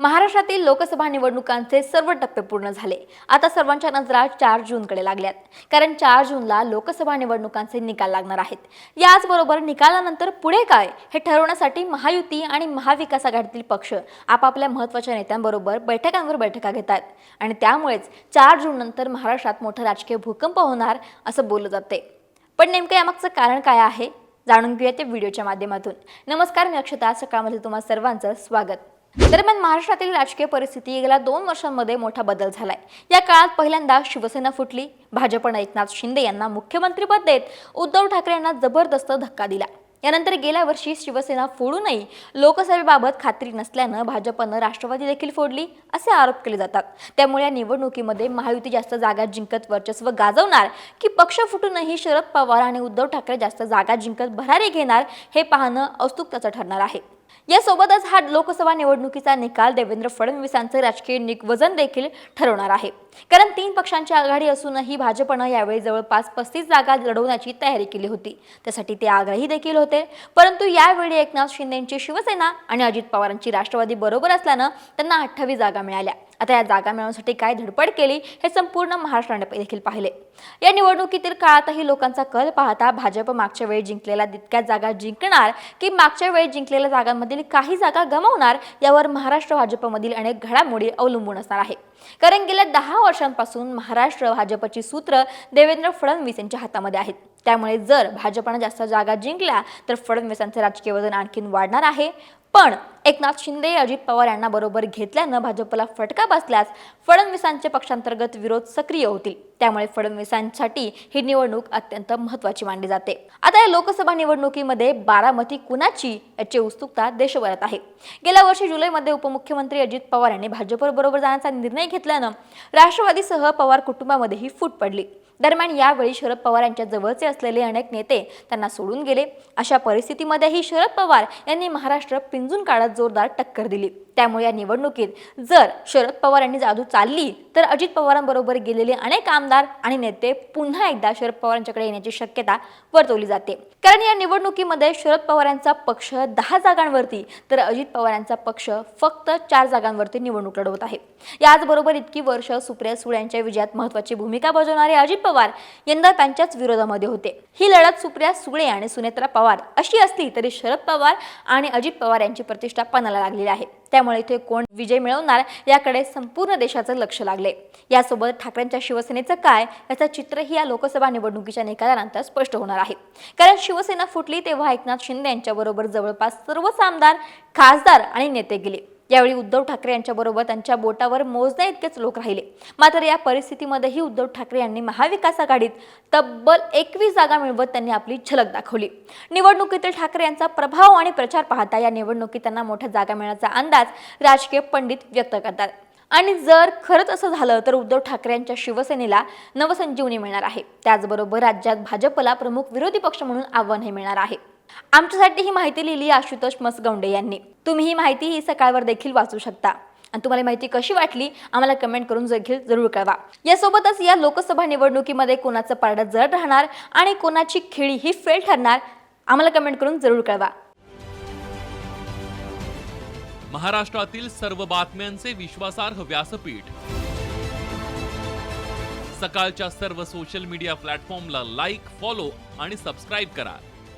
महाराष्ट्रातील लोकसभा निवडणुकांचे सर्व टप्पे पूर्ण झाले. आता सर्वांच्या नजरा चार जूनकडे लागल्यात. कारण चार जूनला लोकसभा निवडणुकांचे निकाल लागणार आहेत. याचबरोबर निकालानंतर पुढे काय हे ठरवण्यासाठी महायुती आणि महाविकास आघाडीतील पक्ष आपापल्या महत्त्वाच्या नेत्यांबरोबर बैठकांवर बैठका घेतात. आणि त्यामुळेच चार जून नंतर महाराष्ट्रात मोठा राजकीय भूकंप होणार असं बोललं जाते पण नेमकं यामागचं कारण काय आहे? जाणून घेऊया ते व्हिडिओच्या माध्यमातून. नमस्कार मी अक्षता. सकाळमध्ये तुम्हाला सर्वांचं स्वागत. दरम्यान महाराष्ट्रातील राजकीय परिस्थिती गेल्या दोन वर्षांमध्ये मोठा बदल झालाय. या काळात पहिल्यांदा शिवसेना फुटली. भाजपनं एकनाथ शिंदे यांना मुख्यमंत्रीपद देत उद्धव ठाकरे यांना जबरदस्त धक्का दिला. यानंतर गेल्या वर्षी शिवसेना फोडूनही लोकसभेबाबत खात्री नसल्यानं भाजपनं राष्ट्रवादी देखील फोडली असे आरोप केले जातात. त्यामुळे या निवडणुकीमध्ये महायुती जास्त जागा जिंकत वर्चस्व गाजवणार की पक्ष फुटूनही शरद पवार आणि उद्धव ठाकरे जास्त जागा जिंकत भरारी घेणार हे पाहणं औत्सुक्याचं ठरणार आहे. यासोबतच हा लोकसभा निवडणुकीचा निकाल देवेंद्र फडणवीसांचे राजकीय निक वजन देखील ठरवणार आहे. कारण तीन पक्षांची आघाडी असूनही भाजपनं यावेळी जवळपास पस्तीस जागा लढवण्याची तयारी केली होती. त्यासाठी ते आग्रही देखील होते. परंतु यावेळी एकनाथ शिंदेची शिवसेना आणि अजित पवारांची राष्ट्रवादी बरोबर असल्यानं त्यांना अठ्ठावीस जागा मिळाल्या. आता या जागा मिळवण्यासाठी काय धडपड केली हे संपूर्ण महाराष्ट्राने देखील पाहिले. या निवडणुकीतील काळातही लोकांचा कल पाहता भाजप मागच्या वेळी जिंकलेल्या तितक्याच जागा जिंकणार की मागच्या वेळी जिंकलेल्या जागांमधील काही जागा गमावणार यावर महाराष्ट्र भाजपमधील अनेक घडामोडी अवलंबून असणार आहे. कारण गेल्या दहा वर्षांपासून महाराष्ट्र भाजपची सूत्र देवेंद्र फडणवीस यांच्या हातामध्ये आहेत. त्यामुळे जर भाजपनं जास्त जागा जिंकल्या तर फडणवीसांचे राजकीय वजन आणखीन वाढणार आहे. पण एकनाथ शिंदे अजित पवार यांना बरोबर घेतल्यानं भाजपला फटका बसल्यास फडणवीसांचे पक्षांतर्गत विरोध सक्रिय होतील. त्यामुळे फडणवीसांसाठी ही निवडणूक अत्यंत महत्वाची मानली जाते. आता या लोकसभा निवडणुकीमध्ये बारामती कुणाची याची उत्सुकता देशभरात आहे? गेल्या वर्षी जुलैमध्ये उपमुख्यमंत्री अजित पवार यांनी भाजपबरोबर जाण्याचा निर्णय घेतल्यानं राष्ट्रवादीसह पवार कुटुंबामध्येही फूट पडली. दरम्यान यावेळी शरद पवार यांच्या जवळचे असलेले अनेक नेते त्यांना सोडून गेले. अशा परिस्थितीमध्येही शरद पवार यांनी महाराष्ट्र पिंजून काढत जोरदार टक्कर दिली. त्यामुळे या निवडणुकीत जर शरद पवार यांनी जादू चालली तर अजित पवारांबरोबर गेलेले अनेक आमदार आणि नेते पुन्हा एकदा शरद पवारांच्याकडे येण्याची शक्यता वर्तवली जाते. कारण या निवडणुकीमध्ये शरद पवार यांचा पक्ष दहा जागांवरती तर अजित पवार यांचा पक्ष फक्त चार जागांवरती निवडणूक लढवत आहे. याचबरोबर इतकी वर्ष सुप्रिया सुळे यांच्या विजयात महत्वाची भूमिका बजावणारे अजित पवार यंदा त्यांच्याच विरोधामध्ये होते. ही लढत सुप्रिया सुळे आणि सुनेत्रा पवार अशी असली तरी शरद पवार आणि अजित पवार यांची प्रतिष्ठा पणाला लागलेली आहे. त्यामुळे इथे कोण विजय मिळवणार याकडे संपूर्ण देशाचं लक्ष लागले. यासोबत ठाकरेंच्या शिवसेनेचं काय याचं चित्रही या लोकसभा निवडणुकीच्या निकालानंतर स्पष्ट होणार आहे. कारण शिवसेना फुटली तेव्हा एकनाथ शिंदे यांच्याबरोबर जवळपास सर्वच आमदार खासदार आणि नेते गेले. यावेळी उद्धव ठाकरे यांच्याबरोबर त्यांच्या बोटावर मोजण्या इतकेच लोक राहिले. मात्र या परिस्थितीमध्येही उद्धव ठाकरे यांनी महाविकास आघाडीत तब्बल एकवीस जागा मिळवत त्यांनी आपली झलक दाखवली. निवडणुकीतील ठाकरे यांचा प्रभाव आणि प्रचार पाहता या निवडणुकीत त्यांना मोठ्या जागा मिळण्याचा अंदाज राजकीय पंडित व्यक्त करतात. आणि जर खरंच असं झालं तर उद्धव ठाकरे यांच्या शिवसेनेला नवसंजीवनी मिळणार आहे. त्याचबरोबर राज्यात भाजपला प्रमुख विरोधी पक्ष म्हणून आव्हानही मिळणार आहे. आमच्यासाठी ही माहिती लिहिली आशुतोष मसगौंडे यांनी. तुम्ही ही माहिती ही सकाळवर देखील वाचू शकता. आणि तुम्हाला माहिती कशी वाटली आम्हाला कमेंट करून देखील जरूर कळवा. यासोबतच या लोकसभा निवडणुकीमध्ये कोणाचं पारडं जड राहणार आणि कोणाची खेळी ही फेल ठरणार आम्हाला कमेंट करून जरूर कळवा. महाराष्ट्रातील सर्व बातम्यांचे विश्वासार्ह व्यासपीठ. सकाळच्या सर्व सोशल मीडिया प्लॅटफॉर्मला लाईक फॉलो आणि सबस्क्राईब करा.